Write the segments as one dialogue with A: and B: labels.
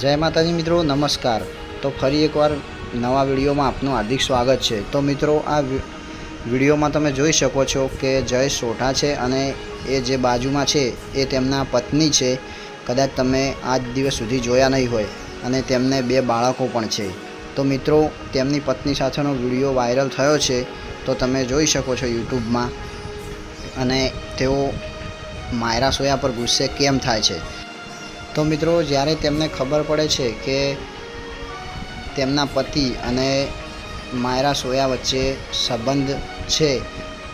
A: જય માતાજી મિત્રો, નમસ્કાર. તો ફરી એકવાર નવા વિડીયોમાં આપનું હાર્દિક સ્વાગત છે. તો મિત્રો, આ વિડીયોમાં તમે જોઈ શકો છો કે જય સોઢા છે અને એ જે બાજુમાં છે, એ તેમના પત્ની છે. કદાચ તમે આજ દિવસ સુધી જોયા નહીં હોય અને તેમને બે બાળકો પણ છે. તો મિત્રો, તેમની પત્ની સાથેનો વીડિયો વાયરલ થયો છે. તો તમે જોઈ શકો છો યુટ્યુબમાં અને તેઓ માયરા સોયા પર ગુસ્સે કેમ થાય છે. તો મિત્રો, જ્યારે તેમને ખબર પડે છે કે તેમના પતિ અને માયરા સોયા વચ્ચે સંબંધ છે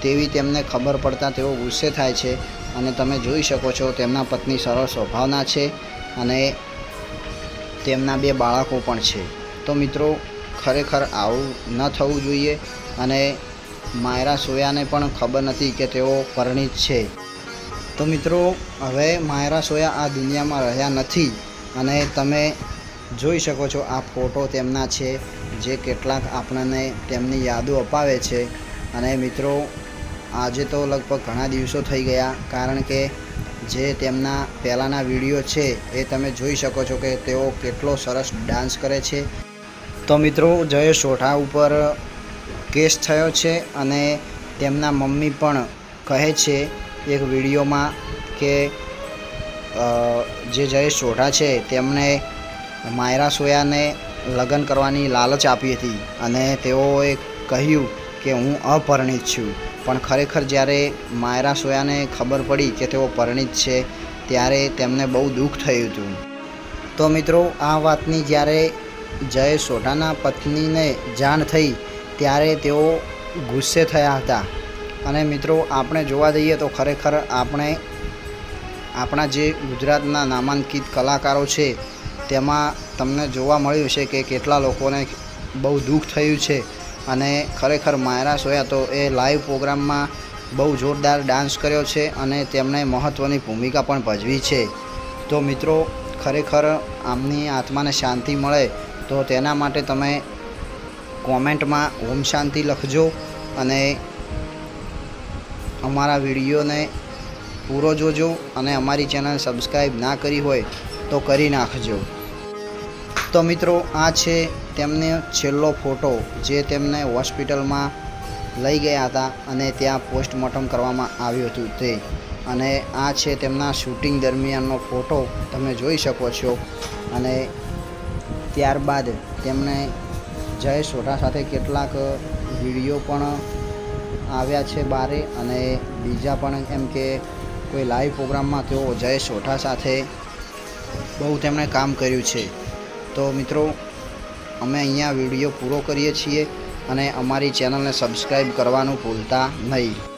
A: તેવી તેમને ખબર પડતા તેઓ ગુસ્સે થાય છે અને તમે જોઈ શકો છો તેમના પત્ની સરળ સ્વભાવના છે અને તેમના બે બાળકો પણ છે. તો મિત્રો, ખરેખર આવું ન થવું જોઈએ અને માયરા સોયાને પણ ખબર નથી કે તેઓ પરણિત છે. તો મિત્રો, હવે માયરા સોયા આ દુનિયામાં રહ્યા નથી અને તમે જોઈ શકો છો આ ફોટો તેમના છે, જે કેટલાક આપણને તેમની યાદો અપાવે છે. અને મિત્રો, આજે તો લગભગ ઘણા દિવસો થઈ ગયા, કારણ કે જે તેમના પહેલાંના વીડિયો છે એ તમે જોઈ શકો છો કે તેઓ કેટલો સરસ ડાન્સ કરે છે. તો મિત્રો જય સોઢા ઉપર કેસ થયો છે અને તેમના મમ્મી પણ કહે છે એક વિડીયોમાં કે જે જયેશ સોઢા છે, તેમણે માયરા સોયાને લગ્ન કરવાની લાલચ આપી હતી અને તેઓએ કહ્યું કે હું અપરિણિત છું. પણ ખરેખર જ્યારે માયરા સોયાને ખબર પડી કે તેઓ પરિણિત છે, ત્યારે તેમને બહુ દુઃખ થયું હતું. તો મિત્રો, આ વાતની જ્યારે જયેશ સોઢાના પત્નીને જાણ થઈ, ત્યારે તેઓ ગુસ્સે થયા હતા. અને મિત્રો, આપણે જોવા જઈએ તો ખરેખર આપણે, આપણા જે ગુજરાતના નામાંકિત કલાકારો છે, તેમાં તમને જોવા મળ્યું છે કે કેટલા લોકોને બહુ દુઃખ થયું છે. અને ખરેખર માયરા સોયા તો એ લાઈવ પ્રોગ્રામમાં બહુ જોરદાર ડાન્સ કર્યો છે અને તેમણે મહત્ત્વની ભૂમિકા પણ ભજવી છે. તો મિત્રો, ખરેખર આમની આત્માને શાંતિ મળે તો તેના માટે તમે કોમેન્ટમાં ઓમ શાંતિ લખજો અને અમારા વિડીયોને પૂરો જોજો અને અમારી ચેનલ સબસ્ક્રાઈબ ના કરી હોય તો કરી નાખજો. તો મિત્રો, આ છે તેમને છેલ્લો ફોટો જે તેમને હોસ્પિટલમાં લઈ ગયા હતા અને ત્યાં પોસ્ટમોર્ટમ કરવામાં આવ્યું હતું તે. અને આ છે તેમના શૂટિંગ દરમિયાનનો ફોટો તમે જોઈ શકો છો. અને ત્યારબાદ તેમણે જય સોઢા સાથે કેટલાક વીડિયો પણ આવ્યા છે બારે અને બીજા પણ એમ કે કોઈ લાઈવ પ્રોગ્રામમાં તેઓ જય સોઢા સાથે બહુ તેમણે કામ કર્યું છે. તો મિત્રો, અમે અહીંયા વીડિયો પૂરો કરીએ છીએ અને અમારી ચેનલને સબસ્ક્રાઈબ કરવાનું ભૂલતા નહીં.